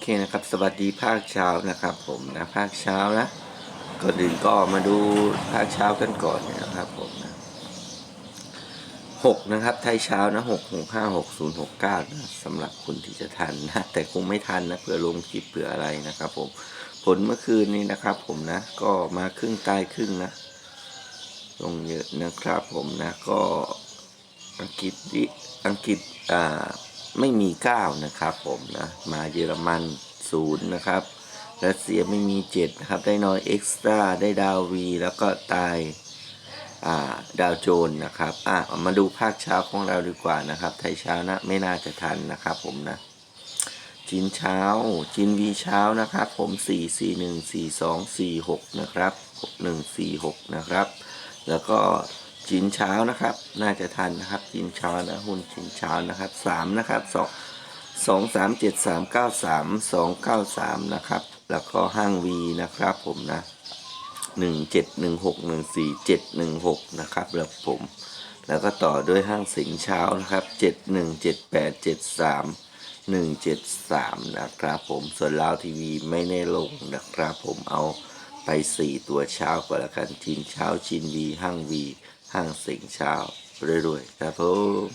เคนะครับ สวัสดีภาคเช้านะครับ ผมนะภาคเช้านะก่อนอื่นก็มาดูภาคเช้ากันก่อนนะครับผมนะหกนะครับ ไทยเช้านะหกหกห้าหกศูนย์หกเก้านะสำหรับคุณที่จะทันนะ แต่คงไม่ทันนะเผื่อลงคลิปเผื่ออะไรนะครับผมผลเมื่อคืนนี้นะครับ ผมนะ ก็มาครึ่งตายครึ่งนะลงเยอะนะครับ ผมนะก็อังกฤษอังกฤษอ่า ไม่มี 9 นะครับผมนะ มาเยอรมันศูนย์นะครับรัสเซียไม่มี7นะครับ ได้น้อยเอ็กซ์ตร้าได้ดาววี แล้วก็ตายาดาวโจนนะครับอะมาดูภาคเช้าของเราดีกว่านะครับ ไทยเช้านะไม่น่าจะทันนะครับผมนะจีนเช้าจีนวีเช้านะครับ ผม4 4 1 4 2 4 6นะครับ1 4 6นะครับ แล้วก็ จีนเช้านะครับ น่าจะทันนะครับ จีนเช้านะหุ้นจีนเช้านะครับ3นะครับ2 2 3 7 3 9 3 2 9 3นะครับ แล้วก็ห้างวีนะครับผมนะ1 7 1 6 1 4 7 1 6นะครับแล้วผม แล้วก็ต่อด้วยห้างสิงเช้านะครับ7 1 7 8 7 3 1 7 3นะครับผม ส่วนลาวทีวีไม่ได้ลงนะครับผมเอาไป4ตัวเช้าก่อนละกันจีนเช้าจีนวีห้างวี ห้างสิงเช้ารวยๆครับผม